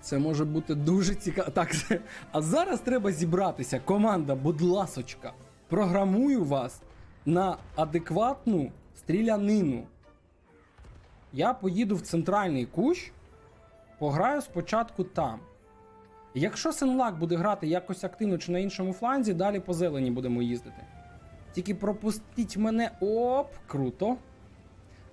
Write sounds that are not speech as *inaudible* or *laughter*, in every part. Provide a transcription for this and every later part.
Це може бути дуже цікаво. Так, а зараз треба зібратися. Команда, будь ласочка, програмую вас на адекватну стрілянину. Я поїду в центральний кущ, пограю спочатку там. Якщо Сенлак буде грати якось активно чи на іншому фланзі, далі по зелені будемо їздити. Тільки пропустіть мене. Оп, круто.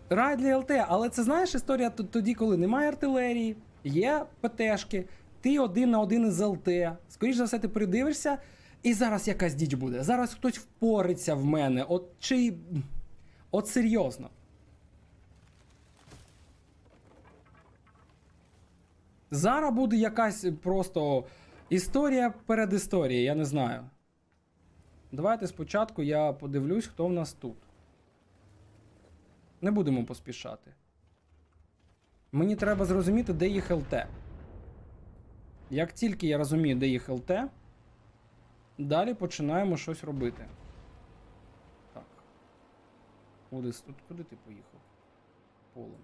Рай для ЛТ, але це знаєш історія тоді, коли немає артилерії, є ПТшки, ти один на один із ЛТ. Скоріше за все, ти придивишся, і зараз якась діч буде. Зараз хтось впориться в мене. От чи. От серйозно. Зараз буде якась просто історія перед історією, я не знаю. Давайте спочатку я подивлюсь, хто в нас тут. Не будемо поспішати. Мені треба зрозуміти, де їх ЛТ. Як тільки я розумію, де їх ЛТ, далі починаємо щось робити. Так. Удис, тут куди ти поїхав? Полем.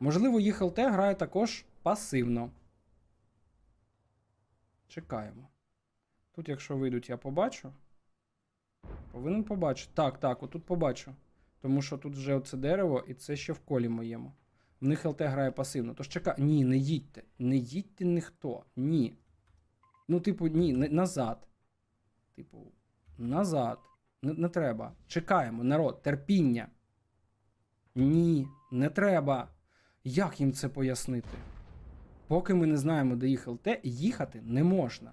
Можливо, їх ЛТ грає також пасивно. Чекаємо. Тут, якщо вийдуть, я побачу. Повинен побачити. Так, так, отут побачу. Тому що тут вже оце дерево, і це ще в колі моєму. В них ЛТ грає пасивно. Тож чекай. Ні, не їдьте. Не їдьте ніхто. Ні. Ну, типу, ні, назад. Типу, назад. Не, не треба. Чекаємо, народ, терпіння. Ні, не треба. Як їм це пояснити? Поки ми не знаємо, де їх ЛТ, їхати не можна.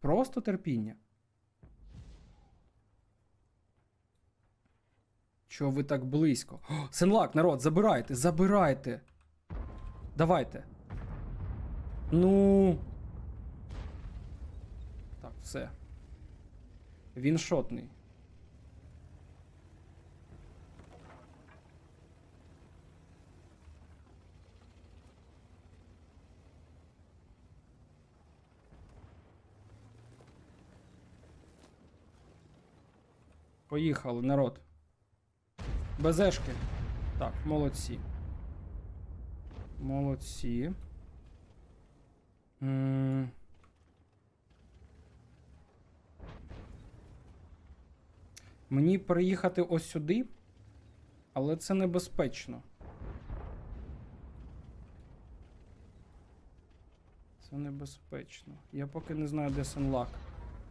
Просто терпіння. Чого ви так близько? О, Сенлак, народ, забирайте, забирайте. Давайте. Ну. Так, все. Він шотний. Поїхали, народ. Безешки. Так, молодці. Молодці. Мені переїхати ось сюди, але це небезпечно. Це небезпечно. Я поки не знаю, де Сенлак.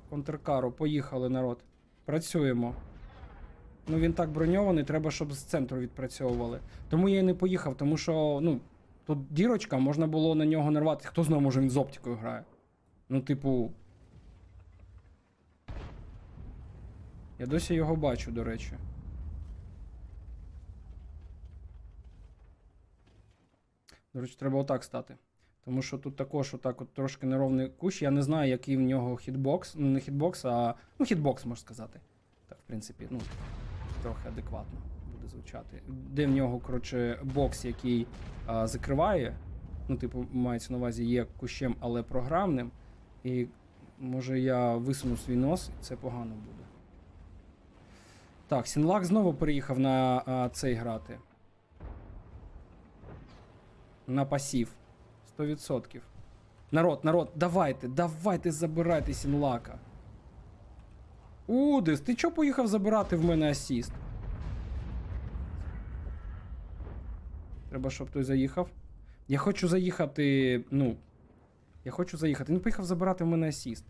Контркару, поїхали, народ. Працюємо. Ну він так броньований, треба, щоб з центру відпрацьовували. Тому я і не поїхав, тому що, ну, тут дірочка, можна було на нього нарвати. Хто знає, може він з оптикою грає. Ну, типу. Я досі його бачу, до речі. До речі, треба отак стати. Тому що тут також отак от трошки неровний кущ. Я не знаю, який в нього хітбокс. Ну, не хітбокс, а. Ну, хітбокс, можна сказати. Так, в принципі, ну, трохи адекватно буде звучати. Де в нього, коротше, бокс, який а, закриває. Ну, типу, мається на увазі є кущем, але програмним. І може я висуну свій нос, і це погано буде. Так, Сінлак знову переїхав на а, цей грати. На пасів. 100%. Народ, народ, давайте, давайте забирайте Сінлака. Удис, ти чого поїхав забирати в мене асіст? Треба, щоб той заїхав. Я хочу заїхати. Ну. Я хочу заїхати. Він поїхав забирати в мене асіст.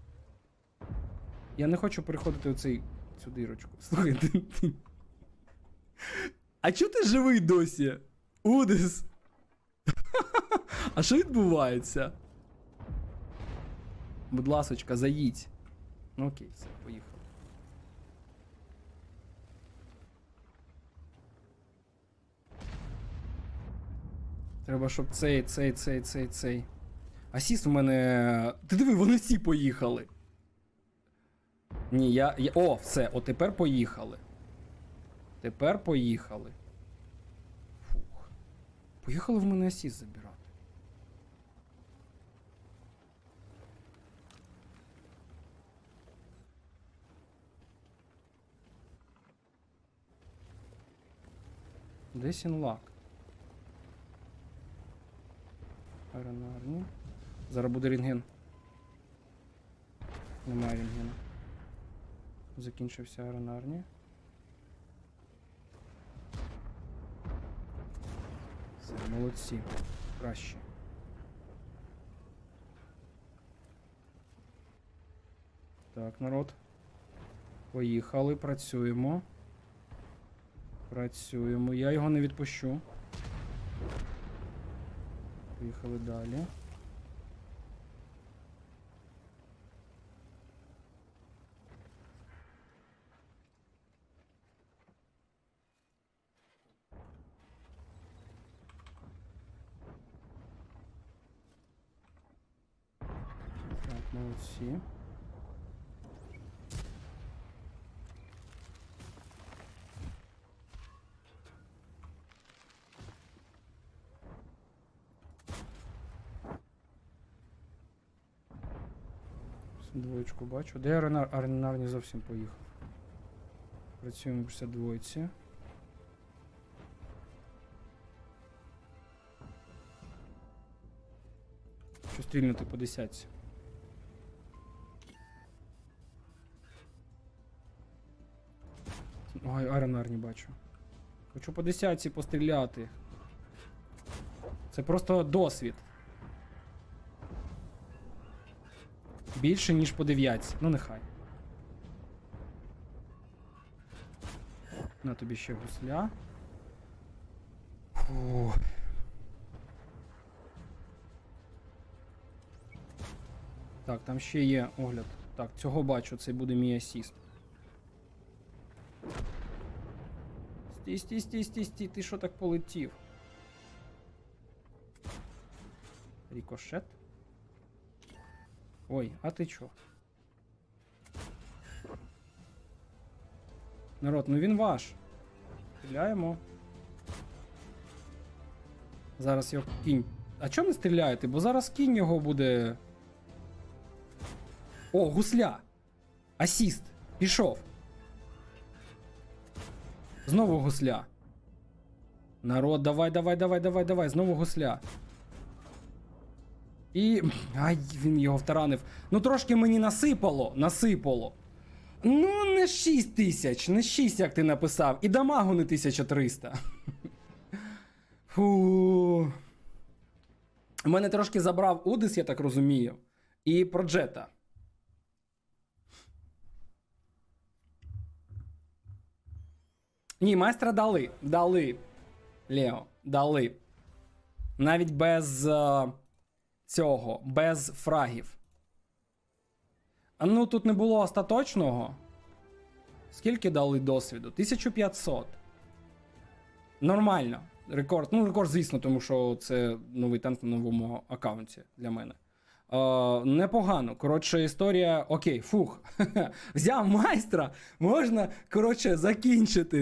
Я не хочу переходити оцей, цю дирочку. *laughs* Слухай, ти. ти- А чого ти живий досі? Удис. *laughs* А що відбувається? Будь ласочка, заїдь. Ну окей, все, поїхали. Треба, щоб цей, цей, цей, цей, цей. Асіст у мене. Ти диви, вони всі поїхали. Ні, я. я... О, все, от тепер поїхали. Тепер поїхали. Фух. Поїхали в мене асіст забирати. Де сінлак? Аеронарні. Зараз буде рентген. Немає рентгена. Закінчився аеронарні. Все, молодці. Краще. Так, народ. Поїхали, працюємо. Працюємо. Я його не відпущу. Поїхали далі. Так, молодці. Двоєчку бачу. Де аренар, аренар не зовсім поїхав. Працюємо після двоїці. Що стрільнути по десятці. Ой, аренар не бачу. Хочу по десятці постріляти. Це просто досвід. Більше, ніж по дев'ятці. Ну нехай. На тобі ще гусля. Фу. Так, там ще є огляд. Так, цього бачу, це буде мій асіст. Стій, стій, стій, стій, стій, ти що так полетів? Рікошет. Ой, а ти чо? Народ, ну він ваш. Стріляємо. Зараз його кінь. А чому не стріляєте? Бо зараз кінь його буде. О, гусля! Асіст! Пішов. Знову гусля. Народ, давай, давай, давай, давай, давай, знову гусля. І. Ай, він його втаранив. Ну трошки мені насипало, насипало. Ну, не 6 тисяч, не 6, як ти написав. І дамагу не 1300. *laughs* Фу. Мене трошки забрав Удис, я так розумію. І Проджета. Ні, майстра дали. Дали. Лео, дали. Навіть без е, цього, без фрагів. Ну тут не було остаточного. Скільки дали досвіду? 1500. Нормально. Рекорд. Ну, рекорд, звісно, тому що це новий танк на новому аккаунті для мене. Е, непогано. Коротше, історія. Окей, фух. *laughs* Взяв майстра. Можна, коротше, закінчити